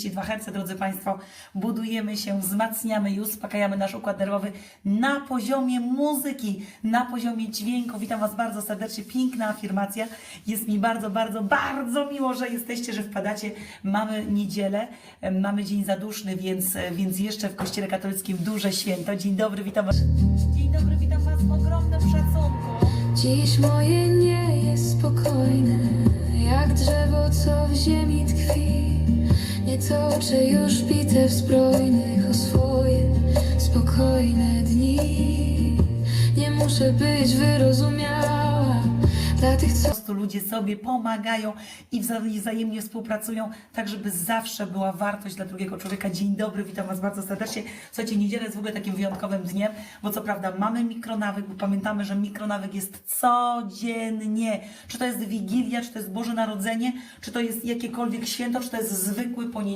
32 herce, drodzy Państwo, budujemy się, wzmacniamy i uspokajamy nasz układ nerwowy na poziomie muzyki, na poziomie dźwięku. Witam Was bardzo serdecznie, piękna afirmacja. Jest mi bardzo, bardzo, bardzo miło, że jesteście, że wpadacie. Mamy niedzielę, mamy dzień zaduszny, więc, więc jeszcze w Kościele Katolickim duże święto. Dzień dobry, witam Was. Dzień dobry, witam Was w ogromnym szacunku. Dziś moje nie jest spokojne, jak drzewo, co w ziemi tkwi. Nie toczę już bitew zbrojnych o swoje spokojne dni. Nie muszę być wyrozumiała dla tych, co Po prostu ludzie sobie pomagają i wza- i wzajemnie współpracują, tak żeby zawsze była wartość dla drugiego człowieka. Dzień dobry, witam Was bardzo serdecznie. Słuchajcie, niedziela jest w ogóle takim wyjątkowym dniem, bo co prawda mamy mikronawyk, bo pamiętamy, że mikronawyk jest codziennie. Czy to jest Wigilia, czy to jest Boże Narodzenie, czy to jest jakiekolwiek święto, czy to jest zwykły poniedziałek.